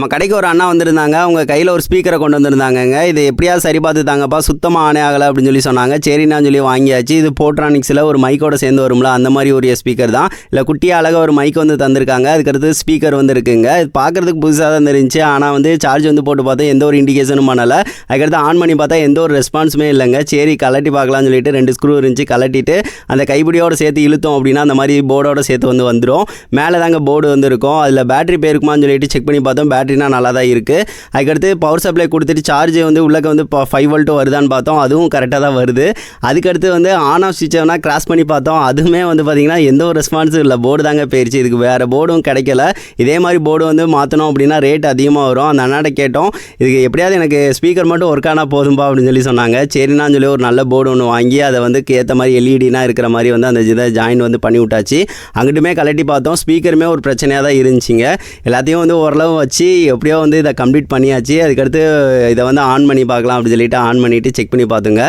நம்ம கடைக்கு ஒரு அண்ணா வந்திருந்தாங்க. அவங்க கையில் ஒரு ஸ்பீக்கரை கொண்டு வந்திருந்தாங்கங்க. இது எப்படியாவது சரி பார்த்து தாங்கப்பா சுத்தமாக ஆனே ஆகலை அப்படின்னு சொல்லி சொன்னாங்க. சரின்னு சொல்லி வாங்கியாச்சு. இது போட்ரானிக்ஸில் ஒரு மைக்கோட சேர்ந்து வரும்ல அந்த மாதிரி ஒரு ஸ்பீக்கர் தான். இல்லை குட்டியாக அழகாக ஒரு மைக் வந்து தந்திருக்காங்க. அதுக்கடுத்து ஸ்பீக்கர் வந்து இருக்குங்க. இது பார்க்குறதுக்கு புதுசாக தான் இருந்துச்சு ஆனால் வந்து சார்ஜ் வந்து போட்டு பார்த்தா எந்த ஒரு இண்டிகேஷனும் பண்ணலை. அதுக்கடுத்து ஆன் பண்ணி பார்த்தா எந்த ஒரு ரெஸ்பான்ஸுமே இல்லைங்க. சரி கலட்டி பார்க்கலாம்னு சொல்லிட்டு ரெண்டு ஸ்க்ரூ இருந்துச்சு. கலட்டிட்டு அந்த கைப்பிடியோட சேர்த்து இழுத்தோம் அப்படின்னா அந்த மாதிரி போர்டோட சேர்த்து வந்து வந்துடும் மேலே தாங்க போர்டு வந்து இருக்கும். அதில் பேட்டரி போயிருக்குமான்னு சொல்லிட்டு செக் பண்ணி பார்த்தோம். பேட்டரினா நல்லா தான் இருக்குது அதுக்கடுத்து பவர் சப்ளை கொடுத்துட்டு சார்ஜ் வந்து உள்ளக்க வந்து இப்போ ஃபைவ் வோல்ட்டு வருதான்னு பார்த்தோம். அதுவும் கரெக்டாக தான் வருது. அதுக்கடுத்து வந்து ஆன் ஆஃப் சுவிட்ச் வேணால் கிராஸ் பண்ணி பார்த்தோம். அதுவுமே வந்து பார்த்திங்கன்னா எந்த ஒரு ரெஸ்பான்ஸும் இல்லை. போர்டு தாங்க போயிருச்சு. இதுக்கு வேறு போர்டும் கிடைக்கல. இதே மாதிரி போர்டு வந்து மாற்றணும் அப்படின்னா ரேட் அதிகமாக வரும். அந்த அண்ணாட்ட கேட்டோம். இதுக்கு எப்படியாவது எனக்கு ஸ்பீக்கர் மட்டும் ஒர்க் ஆனால் போதும்பா அப்படின்னு சொல்லி சொன்னாங்க. சரின்னு சொல்லி ஒரு நல்ல போர்டு ஒன்று வாங்கி அதை வந்து ஏற்ற மாதிரி எல்இடினா இருக்கிற மாதிரி வந்து அந்த இதை ஜாயின் வந்து பண்ணி விட்டாச்சு. அங்கிட்டுமே கலட்டி பார்த்தோம். ஸ்பீக்கருமே ஒரு பிரச்சனையாக தான் இருந்துச்சுங்க. எல்லாத்தையும் வந்து ஓரளவு வச்சு எப்படியோ வந்து இதை கம்ப்ளீட் பண்ணியாச்சு. அதுக்கடுத்து இதை வந்து ஆன் பண்ணி பார்க்கலாம் அப்படின்னு சொல்லிட்டு ஆன் பண்ணிவிட்டு செக் பண்ணி பார்த்துங்க.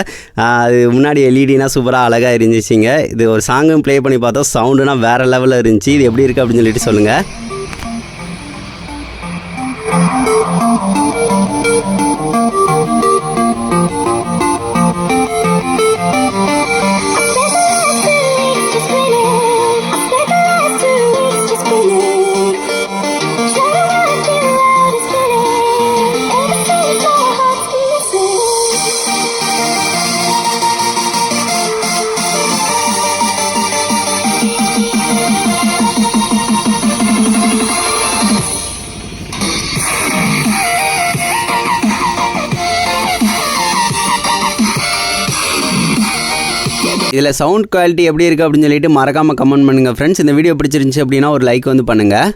அது முன்னாடி எல்இடினா சூப்பராக அழகாக இருந்துச்சுங்க. இது ஒரு சாங்கும் ப்ளே பண்ணி பார்த்தோம் சவுண்டுனா வேறு லெவலில் இருந்துச்சு. இது எப்படி இருக்குது அப்படின்னு சொல்லிட்டு சொல்லுங்கள் இதில் சவுண்ட் குவாலிட்டி எப்படி இருக்குது அப்படின்னு சொல்லிட்டு மறக்காமல் கமெண்ட் பண்ணுங்கள் ஃப்ரெண்ட்ஸ் இந்த வீடியோ பிடிச்சிருந்துச்சி அப்படின்னா ஒரு லைக் வந்து பண்ணுங்கள்